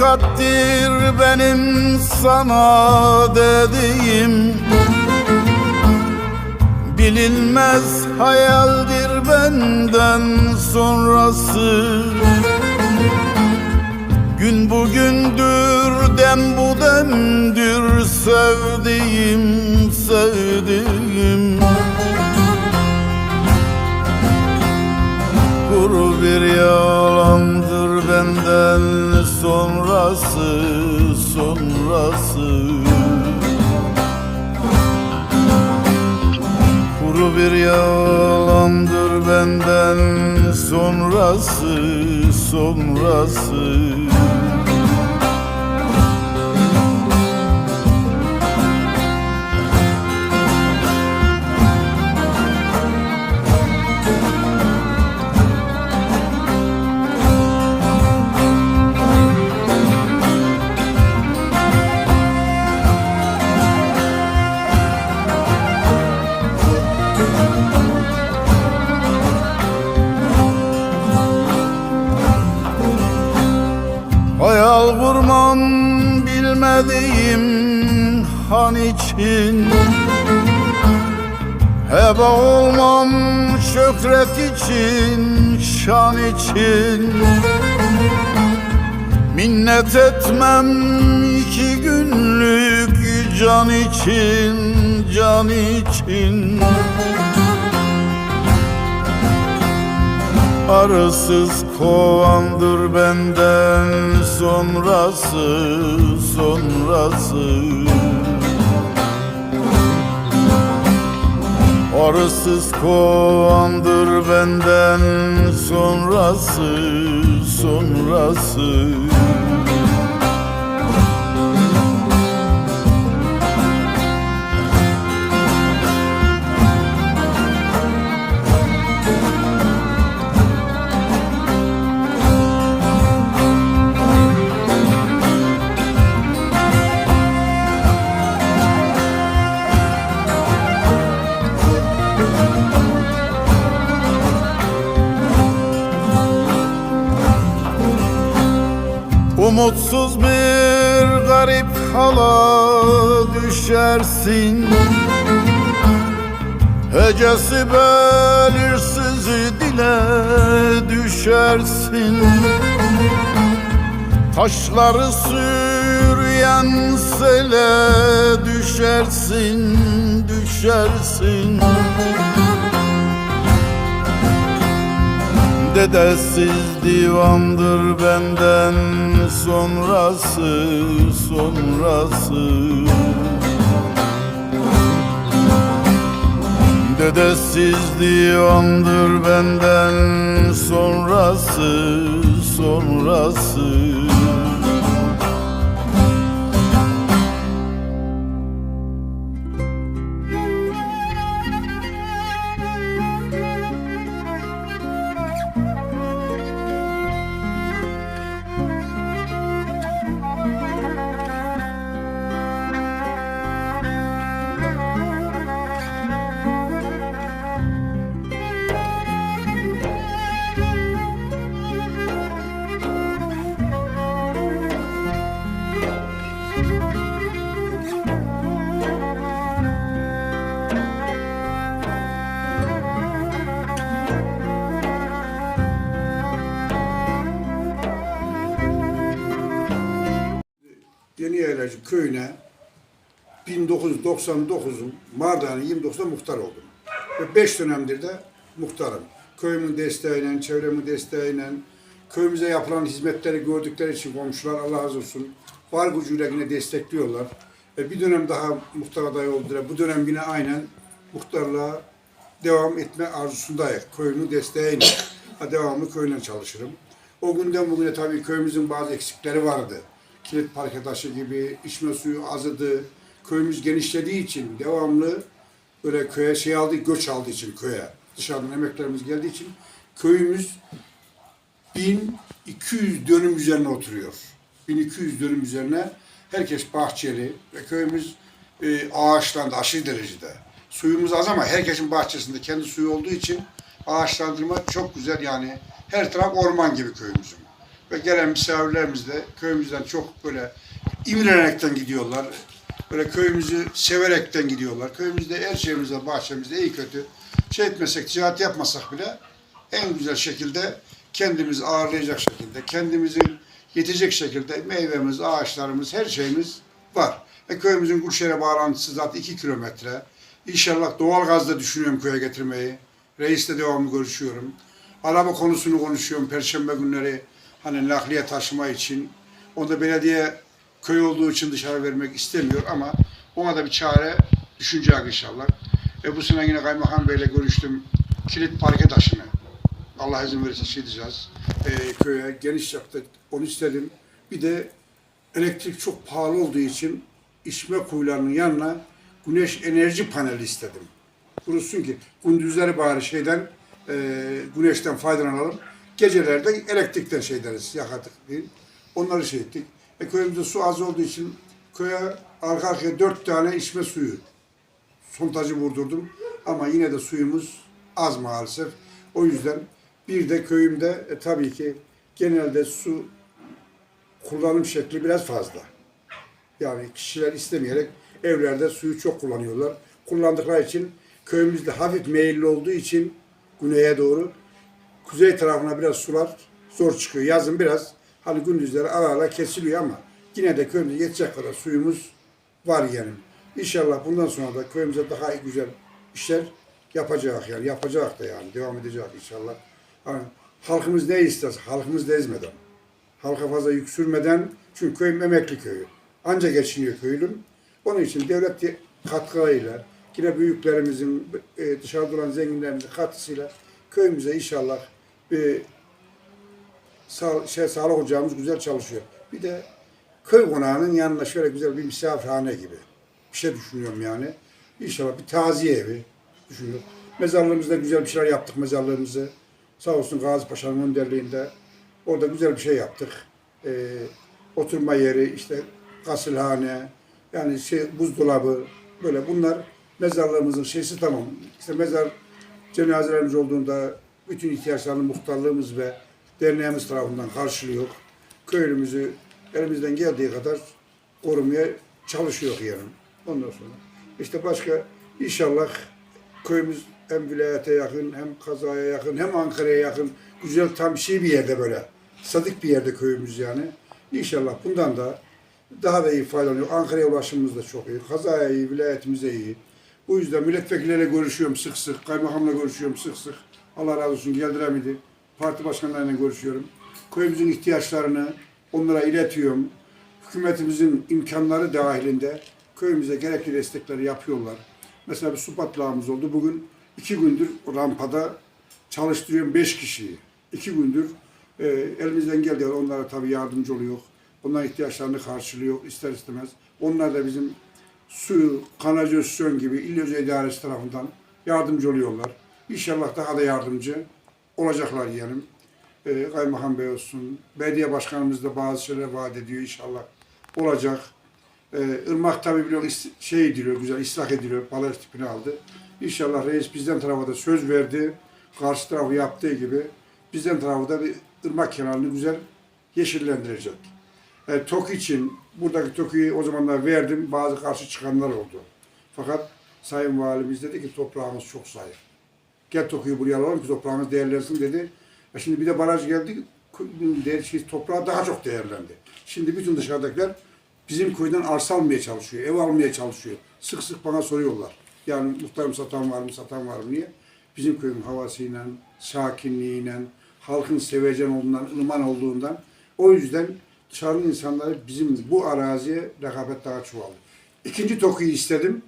Hakikattir benim sana dediğim. Bilinmez hayaldir benden sonrası. Gün bugündür dem bu demdir sevdiğim sevdiğim. Kuru bir benden sonrası sonrası. Kuru bir yalandır benden sonrası sonrası bilmediğim han için. Heba olmam şöhret için, şan için. Minnet etmem iki günlük can için, can için. Arısız kovandır benden sonrası sonrası. Arısız kovandır benden sonrası sonrası Umutsuz bir garip hala düşersin. Hecesi belirsiz dile düşersin. Taşları sürüyen sele düşersin, düşersin Dedesiz divandır benden sonrası sonrası. Dedesiz divandır benden sonrası sonrası Yeni Yaylacı köyüne 1999'un Mart ayının 29'da muhtar oldum. Ve 5 dönemdir de muhtarım. Köyümün desteğiyle, çevremin desteğiyle, köyümüze yapılan hizmetleri gördükleri için komşular Allah razı olsun var gücüyle yine destekliyorlar. E bir dönem daha muhtar adayı oldular. Bu dönem yine aynen muhtarlığa devam etme arzusundayız. Köyümün desteğiyle. Devamlı köyüne çalışırım. O günden bugüne tabii köyümüzün bazı eksikleri vardı. Kilit parke taşı gibi, içme suyu azıdı. Köyümüz genişlediği için devamlı böyle köye şey aldı, göç aldığı için köye. Dışarıdan emeklerimiz geldiği için köyümüz 1200 dönüm üzerine oturuyor. 1200 dönüm üzerine herkes bahçeli ve köyümüz e, ağaçlandı aşırı derecede. Suyumuz az ama herkesin bahçesinde kendi suyu olduğu için ağaçlandırma çok güzel yani. Her taraf orman gibi köyümüzün. Ve gelen misafirlerimiz de köyümüzden çok böyle imrenerekten gidiyorlar. Böyle köyümüzü severekten gidiyorlar. Köyümüzde her şeyimizde, bahçemizde iyi kötü şey etmesek, ticaret yapmasak bile en güzel şekilde kendimizi ağırlayacak şekilde, kendimizin yetecek şekilde meyvemiz, ağaçlarımız, her şeyimiz var. Ve köyümüzün Gülşehir'e bağlantısı zaten 2 kilometre. İnşallah doğal gazda düşünüyorum köye getirmeyi. Reisle devamlı görüşüyorum. Araba konusunu konuşuyorum perşembe günleri hani nakliye taşıma için. Onda belediye köy olduğu için dışarı vermek istemiyor ama ona da bir çare düşünecek inşallah. E bu sene yine Kaymakam Bey'le görüştüm. Kilit parke taşını. Allah izin verirse şey diyeceğiz. E, köye geniş yaptık. Onu istedim. Bir de elektrik çok pahalı olduğu için içme kuyularının yanına güneş enerji paneli istedim. Kurusun ki gündüzleri bari şeyden e, güneşten faydalanalım. Gecelerde elektrikten şey deriz, yakadık değil. Onları şey ettik. E, köyümüzde su az olduğu için köye arka arkaya dört tane içme suyu sontajı vurdurdum. Ama yine de suyumuz az maalesef. O yüzden bir de köyümde e, tabii ki genelde su kullanım şekli biraz fazla. Yani kişiler istemeyerek evlerde suyu çok kullanıyorlar. Kullandıkları için köyümüzde hafif meyilli olduğu için güneye doğru kuzey tarafına biraz sular zor çıkıyor. Yazın biraz hani gündüzleri ara ara kesiliyor ama yine de köyümüzde yetecek kadar suyumuz var yani. İnşallah bundan sonra da köyümüze daha iyi güzel işler yapacak yani yapacak da yani devam edecek inşallah. Halkımız ne isterse halkımız da ezmeden halka fazla yük sürmeden çünkü köyüm emekli köyü. Anca geçiniyor köylüm. Onun için devlet katkılarıyla yine büyüklerimizin e, dışarıda olan zenginlerimizin katkısıyla köyümüze inşallah bir sağ, şey, sağlık ocağımız güzel çalışıyor. Bir de köy konağının yanına şöyle güzel bir misafirhane gibi bir şey düşünüyorum yani. İnşallah bir taziye evi düşünüyorum. Mezarlığımızda güzel bir şeyler yaptık mezarlığımızı. Sağ olsun Gazi Paşa'nın önderliğinde Orada güzel bir şey yaptık. Ee, oturma yeri, işte kasılhane, yani şey, buzdolabı, böyle bunlar mezarlığımızın şeysi tamam. İşte mezar cenazelerimiz olduğunda bütün ihtiyaçlarını muhtarlığımız ve derneğimiz tarafından karşılıyor. Köylümüzü elimizden geldiği kadar korumaya çalışıyor yani. Ondan sonra işte başka inşallah köyümüz hem vilayete yakın, hem kazaya yakın, hem Ankara'ya yakın. Güzel tam şey bir yerde böyle. Sadık bir yerde köyümüz yani. İnşallah bundan da daha da iyi faydalanıyor. Ankara'ya ulaşımımız da çok iyi. Kazaya iyi, vilayetimize iyi. Bu yüzden milletvekilleriyle görüşüyorum sık sık. Kaymakamla görüşüyorum sık sık. Allah razı olsun geldiremedi. Parti başkanlarıyla görüşüyorum. Köyümüzün ihtiyaçlarını onlara iletiyorum. Hükümetimizin imkanları dahilinde köyümüze gerekli destekleri yapıyorlar. Mesela bir su patlağımız oldu. Bugün iki gündür rampada çalıştırıyorum beş kişiyi. İki gündür e, elimizden geldiği onlara tabii yardımcı oluyor. Onların ihtiyaçlarını karşılıyor ister istemez. Onlar da bizim su, kanalizasyon gibi İl Özel tarafından yardımcı oluyorlar. İnşallah daha da yardımcı olacaklar diyelim. E, Kaymakam Bey olsun, belediye başkanımız da bazı şeyler vaat ediyor inşallah olacak. Ee, Irmak tabi biliyor şey ediliyor, güzel ıslah ediliyor, balaj tipini aldı. İnşallah reis bizden tarafa da söz verdi. Karşı tarafı yaptığı gibi bizden tarafa da bir ırmak kenarını güzel yeşillendirecek. E, TOK için buradaki TOK'u o zamanlar verdim. Bazı karşı çıkanlar oldu. Fakat Sayın Valimiz dedi ki toprağımız çok zayıf. Gel TOK'u buraya alalım ki toprağımız değerlensin dedi. E şimdi bir de baraj geldi. Değer, şey, toprağı daha çok değerlendi. Şimdi bütün dışarıdakiler bizim köyden arsa almaya çalışıyor, ev almaya çalışıyor. Sık sık bana soruyorlar. Yani muhtarım satan var mı, satan var mı diye. Bizim köyün havasıyla, sakinliğiyle, halkın sevecen olduğundan, ılıman olduğundan. O yüzden dışarının insanları bizim bu araziye rekabet daha çoğaldı. İkinci TOKİ'yi istedim.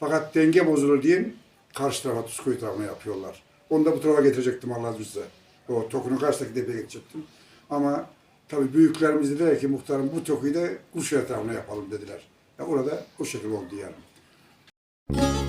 Fakat denge bozulur diye karşı tarafa, Tuzkoy tarafına yapıyorlar. Onu da bu tarafa getirecektim Allah bize. O TOKİ'nin karşıdaki tepeye geçecektim. Ama tabii büyüklerimiz dediler ki muhtarım bu TOKİ'yi de Kuşya tarafına yapalım dediler. Ya orada o şekilde oldu yani. Thank you.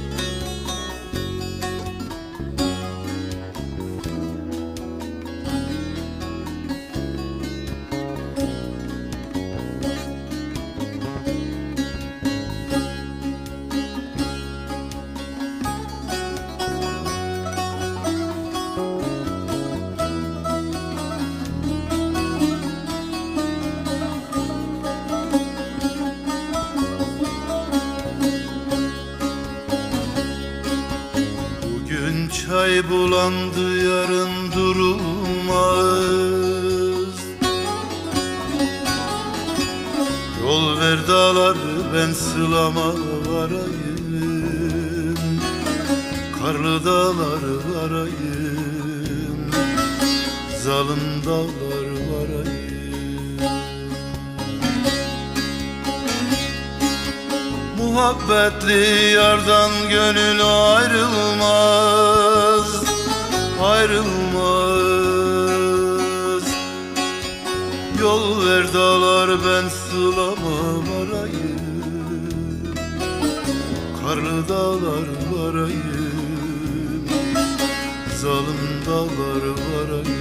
Bulandı yarın durulmaz. Yol ver dağlar ben sılama varayım Karlı dağlar varayım Zalim dağlar varayım Muhabbetli yardan gönül ayrılmaz Ayrılmaz. Yol ver dağlar ben sılama varayım Karlı dağlar varayım Zalim dağlar varayım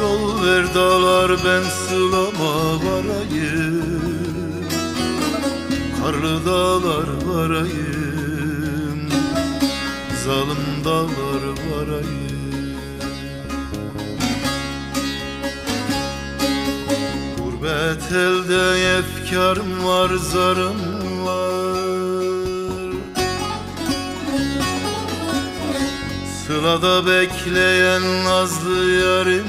Yol ver dağlar ben sılama varayım Karlı dağlar varayım Zalim dağlar varayım Gurbet elde efkarım var zarım var. Sılada bekleyen nazlı yarim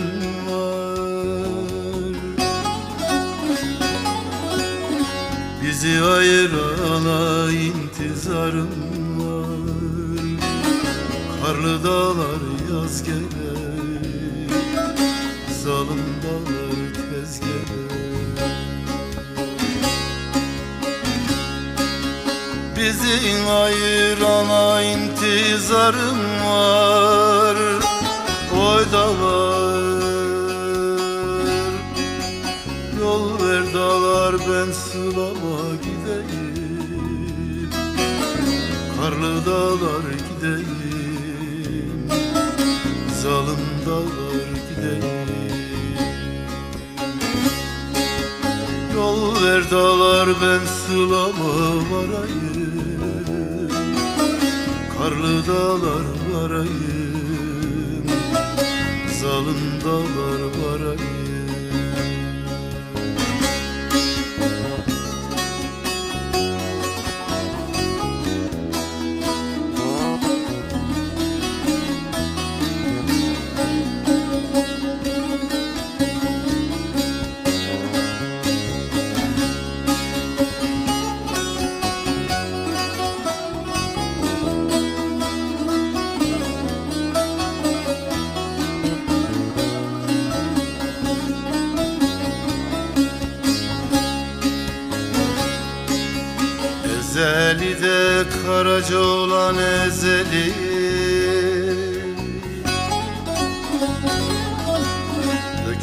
Bizi ayırana intizarım Karlı dağlar yaz gelir Zalim dağlar tez gelir. Bizi ayırana intizarım var Oy dağlar. Yol ver dağlar ben sılama gideyim. Karlı dağlar gideyim Yol ver dağlar ben sılama varayım Karlı dağlar varayım Zalim dağlar varayım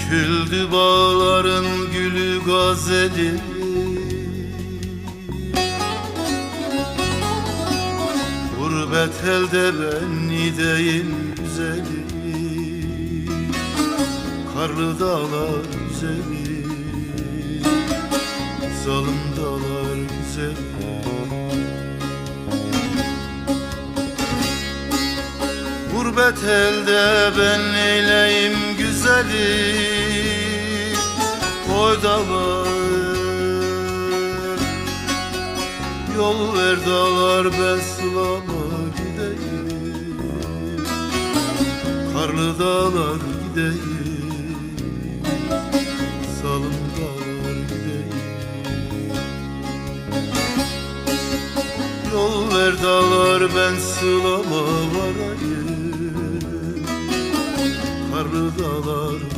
Döküldü bağların gülü gazeli. Gurbet elde ben nideyim güzeli. Karlı dağlar güzeli. Zalim dağlar güzeli Gurbet elde ben neyleyim güzeli. Koy dağlar Yol ver dağlar ben sılama gideyim. Karlı dağlar gideyim. Salım dağlar gideyim. Yol ver dağlar ben sılama varayım Dağlar